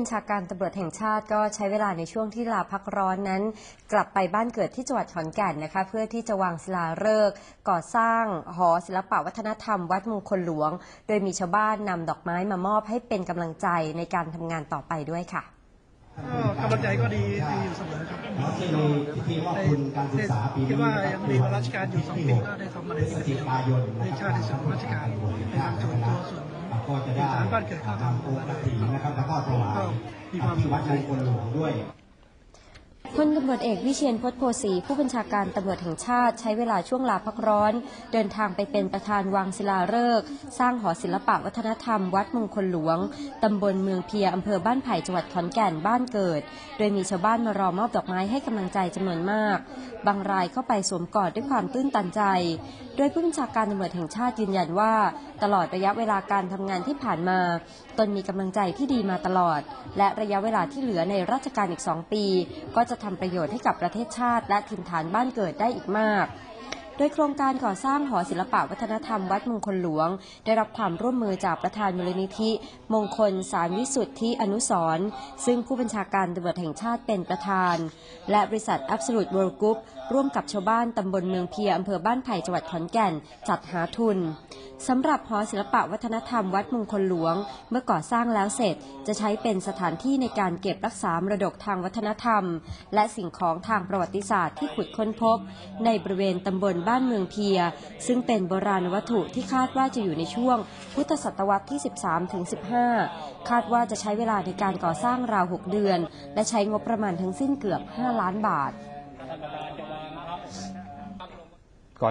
บัญชาการตำรวจแห่งชาติก็ใช้เวลาในช่วงที่ลาพักร้อนนั้น กลับไปบ้านเกิดที่จังหวัดขอนแก่นนะคะ เพื่อที่จะวางศิลาฤกษ์ก่อสร้างหอศิลปวัฒนธรรม วัดมงคลหลวง โดยมีชาวบ้านนำดอกไม้มามอบให้เป็นกำลังใจในการทำงานต่อไปด้วยค่ะก็กำลังใจก็ดีดีอยู่เสมอ ครับที่มีพิธีมอบทุนการศึกษาปีนี้ดว่านะคยัรับงมีราชการอยู่สองปีก็ได้ทำอะไรพฤศที่จิเป็นกายนในะครับชาติส่วนของราชการในทางส่วนตัวส่วนก็จะได้ทางบ้านเกิดก็ทำโอกระถิ่นนะครับแล้วก็ถวายก็มีความที่วัดมงคลหลวงด้วย พลตำรวจเอกวิเชียนพจน์โพสีผู้บัญชาการตำรวจแห่งชาติใช้เวลาช่วงลาพักร้อน เดินทางไปเป็นประธานวางศิลาฤกษ์สร้างหอศิลปะวัฒนธรรม วัดมงคลหลวงตำบลเมืองเพียอำเภอบ้านไผ่จังหวัดขอนแก่นบ้านเกิด โดยมีชาวบ้านมารอมอบดอกไม้ให้กำลังใจจำนวนมาก บางรายเข้าไปสวมกอดด้วยความตื้นตันใจ โดยผู้บัญชาการตำรวจแห่งชาติยืนยันว่า ตลอดระยะเวลาการทำงานที่ผ่านมา ตนมีกำลังใจที่ดีมาตลอด และระยะเวลาที่เหลือในราชการอีก2ปี ก็จะทำประโยชน์ให้กับประเทศชาติและถิ่นฐานบ้านเกิดได้อีกมาก โดยโครงการก่อสร้างหอศิลปะวัฒนธรรมวัดมงคลหลวง ได้รับความร่วมมือจากประธานมูลนิธิ มงคลสารวิสุทธิอนุสร์ซึ่งผู้บัญชาการตำรวจแห่งชาติเป็นประธาน และบริษัท Absolute World Group ร่วมกับชาวบ้านตำบลเมืองเพียอำเภอบ้านไผ่จังหวัดขอนแก่น จัดหาทุนสำหรับหอศิลปะวัฒนธรรมวัดมงคลหลวง เมื่อก่อสร้างแล้วเสร็จจะใช้เป็นสถานที่ในการเก็บรักษามรดกทางวัฒนธรรม และสิ่งของทางประวัติศาสตร์ที่ขุดค้นพบ ในบริเวณตำบลบ้านเมืองเพีย ซึ่งเป็นโบราณวัตถุที่คาดว่าจะอยู่ในช่วง พุทธศตวรรษที่ 13ถึง15 คาดว่าจะใช้เวลาในการก่อสร้างราว 6 เดือน และใช้งบประมาณทั้งสิ้นเกือบ 5 ล้านบาท